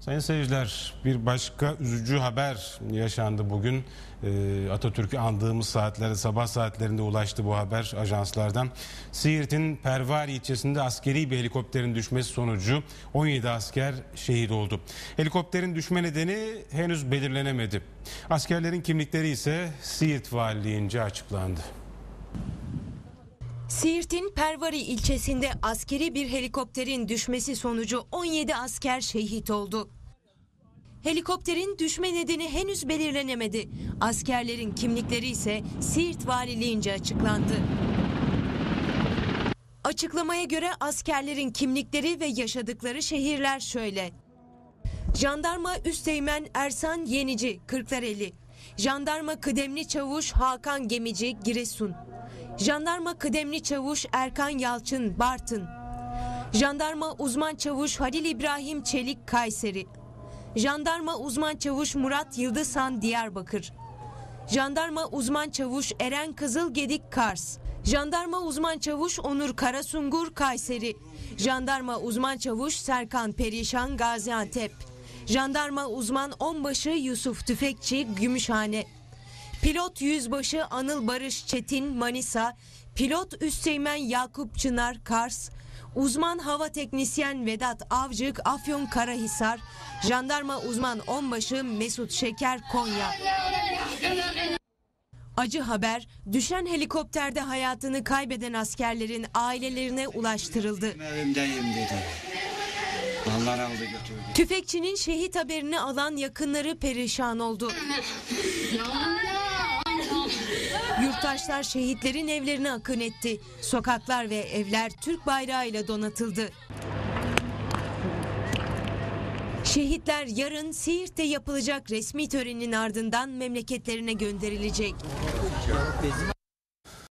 Sayın seyirciler bir başka üzücü haber yaşandı bugün. Ee, Atatürk'ü andığımız saatlerde sabah saatlerinde ulaştı bu haber ajanslardan. Siirt'in Pervari ilçesinde askeri bir helikopterin düşmesi sonucu 17 asker şehit oldu. Helikopterin düşme nedeni henüz belirlenemedi. Askerlerin kimlikleri ise Siirt Valiliğince açıklandı. Siirt'in Pervari ilçesinde askeri bir helikopterin düşmesi sonucu 17 asker şehit oldu. Helikopterin düşme nedeni henüz belirlenemedi. Askerlerin kimlikleri ise Siirt Valiliğince açıklandı. Açıklamaya göre askerlerin kimlikleri ve yaşadıkları şehirler şöyle. Jandarma Üsteğmen Ersan Yenici Kırklareli Jandarma Kıdemli Çavuş Hakan Gemici Giresun. Jandarma Kıdemli Çavuş Erkan Yalçın Bartın. Jandarma Uzman Çavuş Halil İbrahim Çelik Kayseri. Jandarma Uzman Çavuş Murat Yıldızhan Diyarbakır. Jandarma Uzman Çavuş Eren Kızılgedik Kars. Jandarma Uzman Çavuş Onur Karasungur Kayseri. Jandarma Uzman Çavuş Serkan Perişan Gaziantep Jandarma Uzman Onbaşı Yusuf Tüfekçi Gümüşhane Pilot Yüzbaşı Anıl Barış Çetin Manisa, Pilot Üsteğmen Yakup Çınar Kars, Uzman Hava Teknisyen Vedat Avcık Afyon Karahisar, Jandarma Uzman Onbaşı Mesut Şeker Konya. Acı haber düşen helikopterde hayatını kaybeden askerlerin ailelerine ulaştırıldı. Evimdeyim dedi. Allah aldı götürdü. Tüfekçinin şehit haberini alan yakınları perişan oldu. Yurttaşlar şehitlerin evlerine akın etti. Sokaklar ve evler Türk bayrağıyla donatıldı. Şehitler yarın Siirt'te yapılacak resmi törenin ardından memleketlerine gönderilecek.